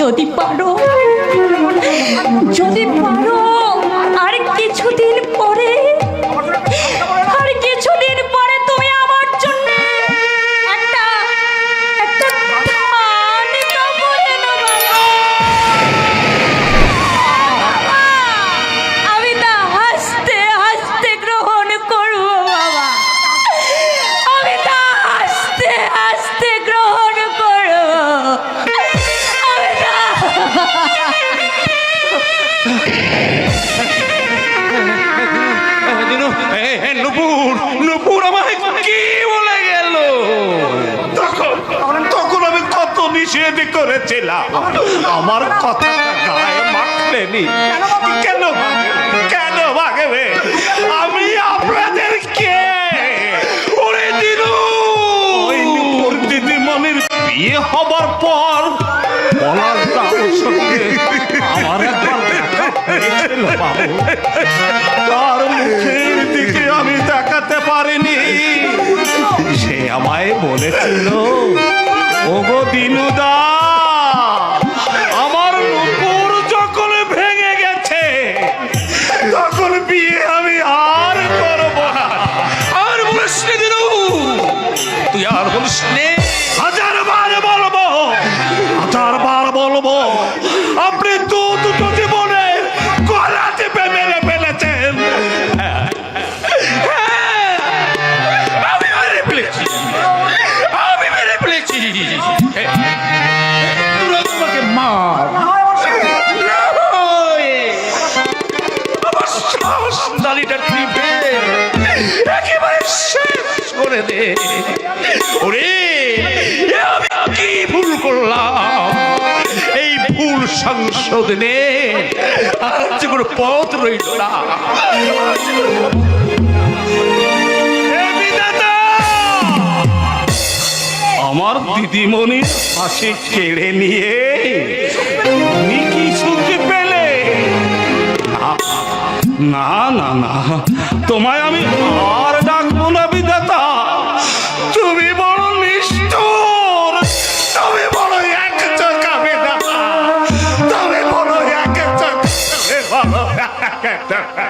যদি পারো যদি পারো আর কিছুদিন পরে তখন আমি কত নিষেধ করেছিলাম আমার কথা গায়ে মাখলেনি কেন কেন ভাগবে আমি আপনাদের কে ওরে দিনু দিদি নুপুর দিদিমণির বিয়ে হবার পর তার মুখের দিকে আমি তাকাতে পারিনি সে আমায় বলেছিল ওগো দিনুদা শোধ নে। আজ কোনো আমার দিদিমণি হাসি কেড়ে নিয়ে তুমি কি সুখে পেলে না না না, তোমায় আমি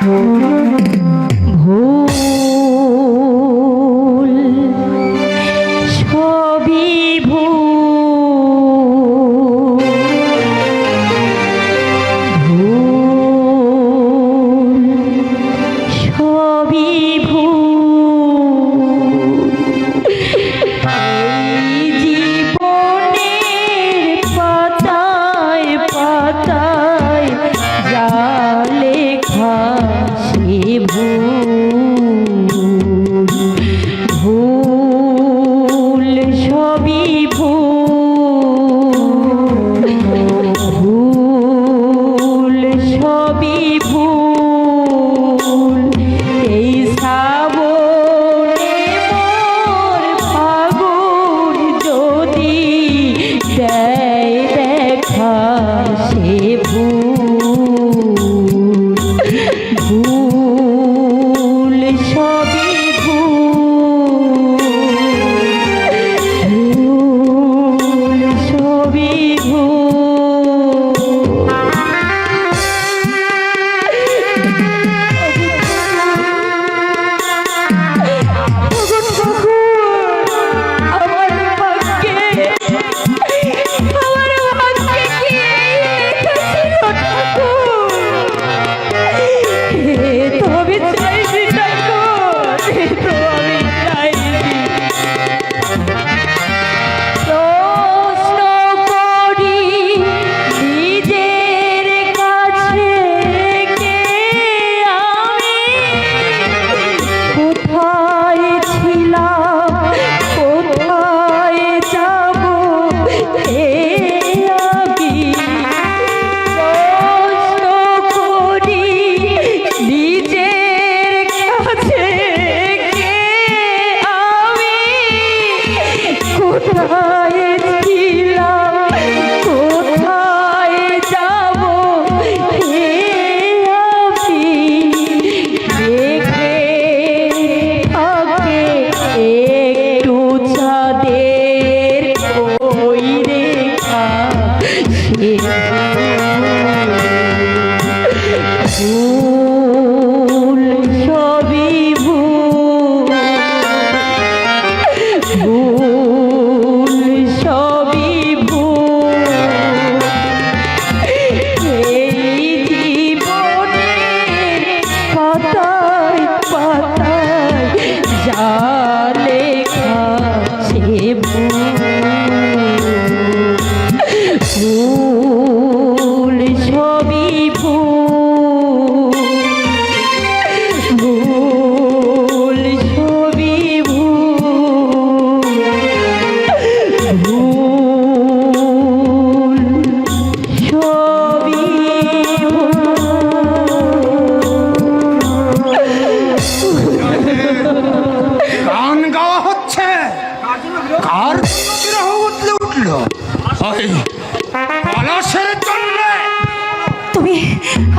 Mm-hmm.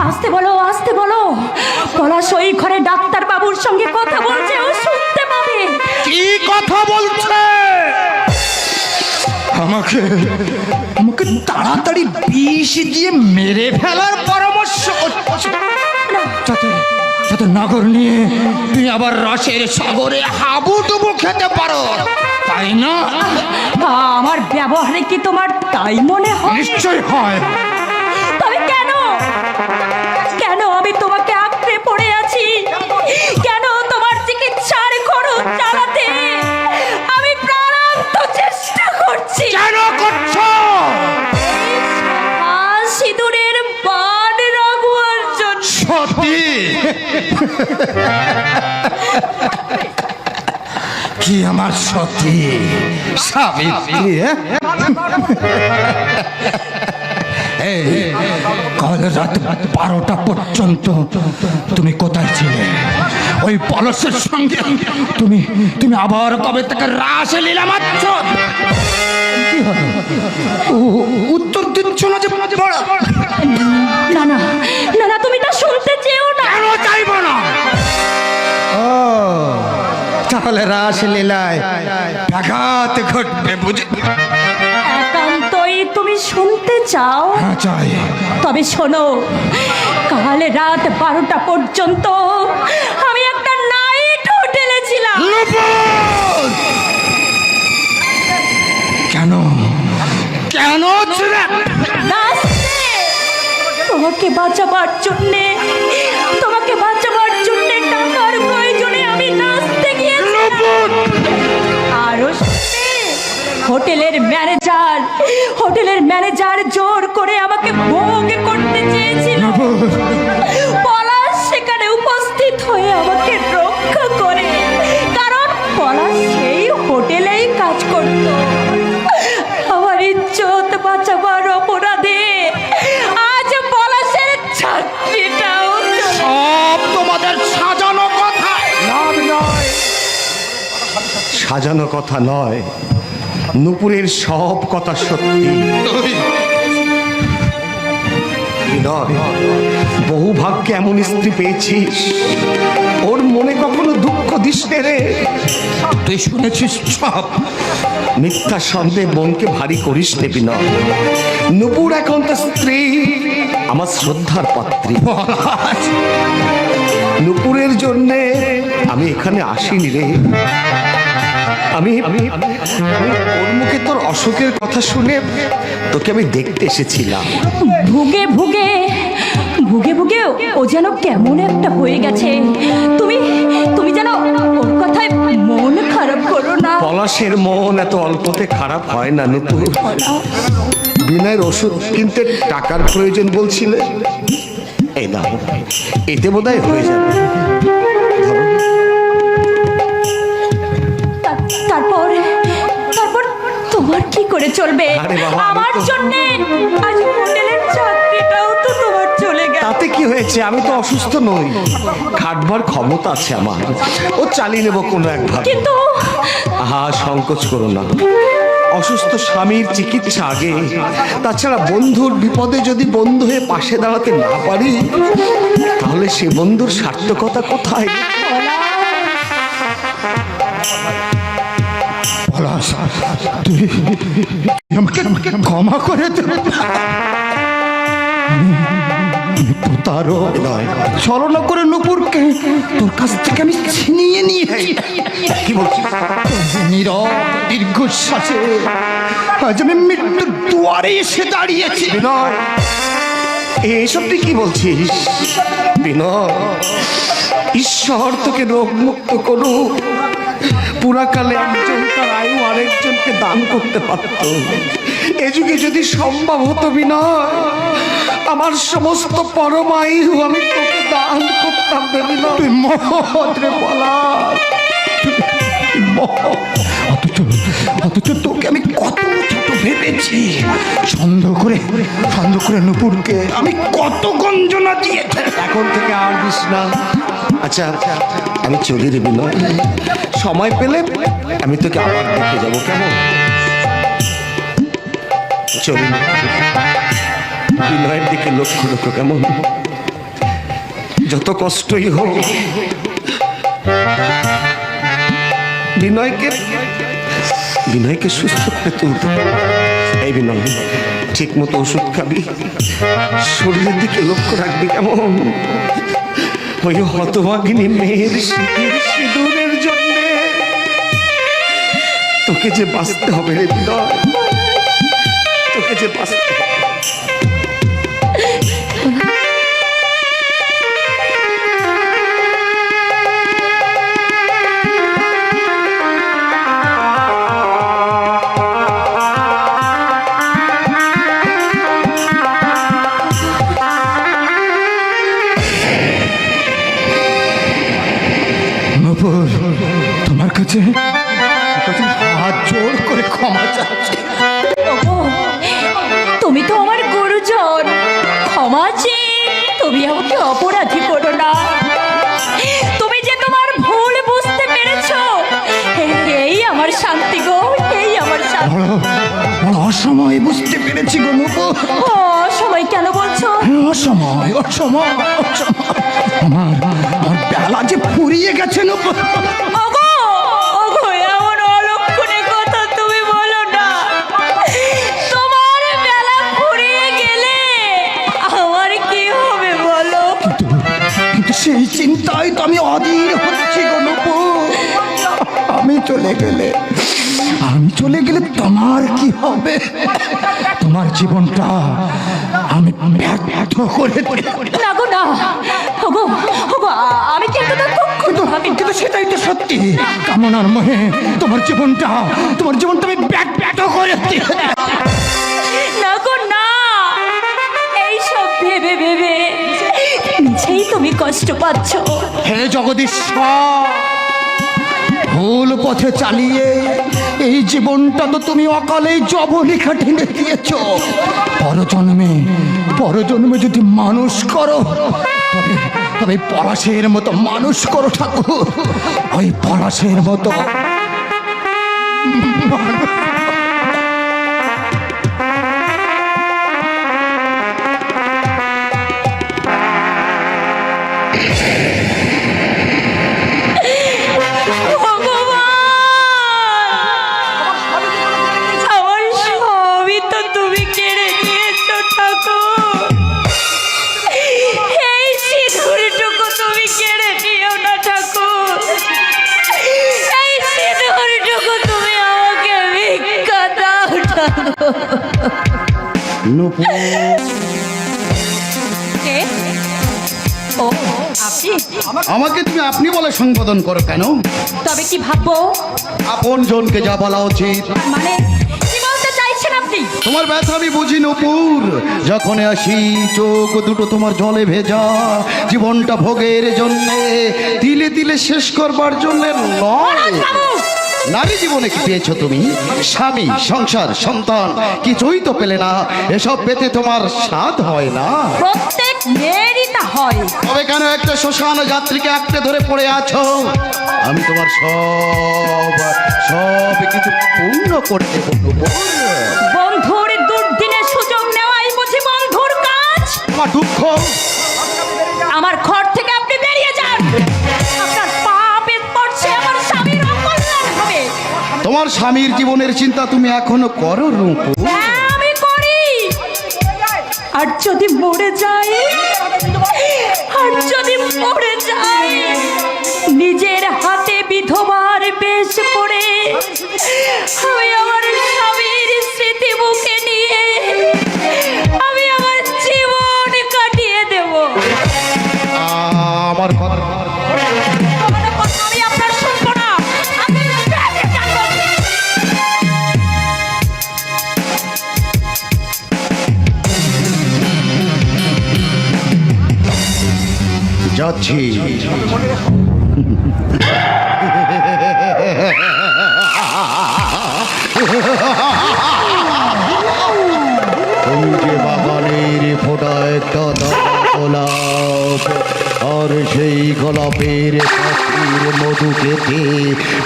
আসতে বলো আসতে বলো। পলাশ ওই ঘরে ডাক্তার বাবুর সঙ্গে কথা বলছে ও শুনতে পাবে। কি কথা বলছে? আমাকে আমাকে তাড়াতাড়ি বিষ দিয়ে মেরে ফেলার পরামর্শ করছে। যাতে যাতে নগর নিয়ে তুই আবার রসের সাগরে হাবুডুবু খেতে পারো। তাই না? আমার ব্যবহারে কি তোমার তাই মনে হয়? নিশ্চয় হয়। কেন আমি তোমাকে আঁকড়ে পড়ে আছি? কেন তোমার চিকিৎসার খরচ চালাতে? আমি প্রাণান্ত চেষ্টা করছি। কেন করছ? সিঁদুরের বান রাগুয়ার জন্য। সত্যি? কি আমার সতী সাবিত্রী হ্যাঁ? কাল রাত বারোটা পর্যন্ত তুমি কোথায় ছিলে? ওই পলসের সঙ্গে তুমি তুমি আবার কবে থেকে রাস লীলা মাত্র কি হলো? উত্তর দিচ্ছ না যে না না না না তুমি তা শুনতে চেও না। কেন চাইব না? ও তাহলে রাস লীলায় ব্যাঘাত ঘটবে বুঝে? তুমি শুনতে চাও? হ্যাঁ চাই। তবে শোনো কাল রাত বারোটা পর্যন্ত আমি একটা নাইট হোটেলে ছিলাম। কেন? কেন তোমাকে বাঁচাবার জন্যে হোটেলের ম্যানেজার হোটেলের ম্যানেজার জোর করে আমাকে ভোগ করতে চেয়েছিল। পলাশ সেখানে উপস্থিত হয়ে আমাকে রক্ষা করে। কারণ পলাশ সেই হোটেলেই কাজ করত। আমার ইজ্জত বাঁচাবার অপরাধে আজ পলাশের চাকরিটাও সব তোমাদের সাজানো কথা। নয়। সাজানো কথা নয়। নুপুরের সব কথা সত্যি। বহু ভাগ্যে এমন স্ত্রী পেয়েছিস। ওর নে রে। তুই শুনেছিস সব? মিথ্যা সন্দেহ মনকে ভারী করিস নে বিনয়। নুপুর এখন তো স্ত্রী আমার শ্রদ্ধার পাত্রী। নুপুরের জন্যে আমি এখানে আসিনি রে। আমি আমি আমি ওর মুখে তোর অসুখের কথা শুনে তোকে আমি দেখতে এসেছিলাম। ভুগে ভুগে ভুগে ভুগে ও যেন কেমন একটা হয়ে গেছে। তুমি তুমি যেন ওর কথায় মন খারাপ করো না। পলাশের মন এত অল্পতে খারাপ হয় না নুপুর বিনয়ের ওষুধ কিনতে টাকার প্রয়োজন বলছিলে? এই না এতে বোধহয় হয়ে যাবে। তারপর তারপর তোমার কি করে চলবে? আমার জন্য আজ হোটেলের চাকরিটাও কি হয়েছে? আমি তো অসুস্থ নই। খাটবার ক্ষমতা আছে আমার। ও চালিয়ে নেব কোনো একভাবে কিন্তু আহা সংকোচ করো না। অসুস্থ স্বামীর চিকিৎসা আগে। তাছাড়া বন্ধুর বিপদে যদি বন্ধু হয়ে পাশে দাঁড়াতে না পারি তাহলে সে বন্ধুর সার্থকতা কোথায়? ক্ষমা করে প্রতারক ছলনা করে নুপুরকে তোর কাছ থেকে আমি ছিনিয়ে নিয়েছি। কি বলছিস? নীরব দীর্ঘশ্বাসে আজ আমি মৃত্যুর দুয়ারে এসে দাঁড়িয়েছি। বিনয়। এইসব তুই কি বলছিস? বিনয় ঈশ্বর তোকে রোগ মুক্ত করুক। পুরাকালে একজন তার আয়ু আরেকজনকে দান করতে পারত। এ যুগে যদি সম্ভব হতো বিনয় আমার সমস্ত পরমায়ু আমি তোকে দান করতাম রে বিনয়। তুই মহৎ রে পলাশ। অথচ অথচ তোকে আমি কত ছোট ভেবেছি। সন্দেহ করে সন্দেহ করে নুপুরকে আমি কত গঞ্জনা দিয়েছি। এখন থেকে আর দিস না। আচ্ছা আমি চলি রে বিনয়। সময় পেলে আমি তোকে আবার দেখে যাব কেমন? চলুন। বিনয়ের দিকে লক্ষ্য লক্ষ্য কেমন। যত কষ্টই হোক, বিনয়কে বিনয়কে সুস্থ করে তুলতে এই বিনয় ঠিক মতো ওষুধ খাবি, শরীরের দিকে লক্ষ্য রাখবি কেমন। ওই হতভাগিনী মেয়ের শীতের সিঁদুরের জন্যে তোকে যে বাঁচতে হবে রে বিনয়। তোকে যে তুমি অপরাধী করো না। তুমি যে তোমার ভুল বুঝতে পেরেছ এই- আমার শান্তি গো এই আমার শান্তি। অসময় বুঝতে পেরেছি গো নূপুর অসময় কেন বলছো? অসময় অসময় অসময়। আমার আমার বেলা যে ফুরিয়ে গেছে নূপুর আমি অধীর হচ্ছি গো আমি চলে গেলে আমি চলে গেলে তোমার কি হবে? তোমার জীবনটা আমি ব্যর্থ করে। না গো আমি কিন্তু তা কখনো ভাবি কিন্তু সেটাই তো সত্যি। কামনার মহে তোমার জীবনটা তোমার জীবনটা আমি ব্যাট ব্যাট করে না গো না। এই সব ভেবে ভেবে তুমি কষ্ট পাচ্ছ। হে জগদীশ্বর, ভুল পথে চালিয়ে এই জীবনটা তো তুমি অকালেই জবনিকা টেনে দিয়েছ। পরজন্মে পরজন্মে যদি মানুষ করো, তবে তবে পলাশের মতো মানুষ করো ঠাকুর। ওই পলাশের মতো। ভগবান আপনি? আমাকে তুমি আপনি বলে সম্বোধন করো কেন? তবে কি ভাববো? আপন জনকে যা বলা উচিত। মানে তোমার ব্যথা আমি বুঝি নপুর। যখন আসি চোখ দুটো তোমার জলে ভেজা। জীবনটা ভোগের জন্যে তিলে তিলে শেষ করবার জন্য নয়। নারী জীবনে কি পেয়েছ তুমি? স্বামী সংসার সন্তান কিছুই তো পেলে না। এসব পেতে তোমার স্বাদ হয় না? প্রত্যেক মেয়েরই তা হয়। তবে কেন একটা শ্মশান যাত্রীকে আঁকড়ে ধরে পড়ে আছো? আমি তোমার সব সব কিছু পূর্ণ করতে বলব। বন্ধুর দুর্দিনের সুযোগ নেওয়াই বুঝি বন্ধুর কাজ। আমার দুঃখ। তোমার স্বামীর জীবনের চিন্তা তুমি এখনও করো, রূপু? হ্যাঁ আমি করি। আর যদি মরে যাই, আর যদি মরে যাই, নিজের হাতে বিধবার বেশ পড়ে, আমি আমার যাচ্ছি। বাগানের দাদা গোলাপ, আর সেই গোলাপের পাখির মধু খেতে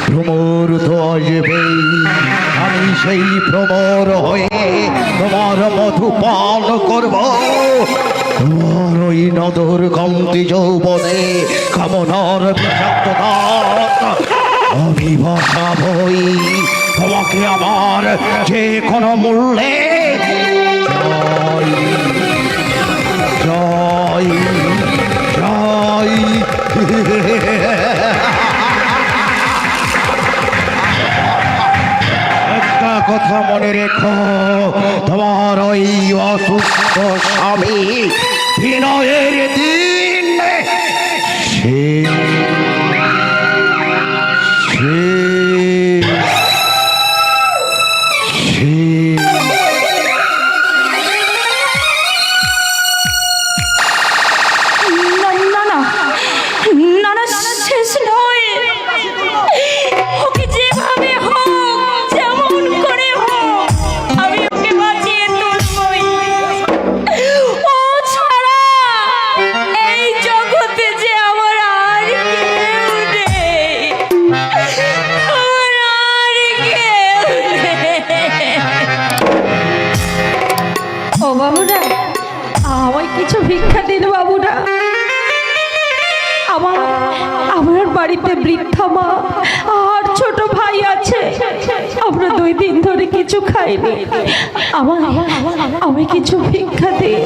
ভ্রমর তো আসবেই আমি সেই ভ্রমর হয়ে তোমার মধু পান করব ওই নদর কমতি যৌবনে কামনার বিষাক্ততা আমি বসাবই তোমাকে আমার যে কোনো মূল্যে জয় জয়। একটা কথা মনে রেখো, তোমার ওই অসুস্থ স্বামী বিনয়ের দিন সে দুই দিন ধরে কিছু খাইনি। আমার আমি কিছু ভিক্ষা দিই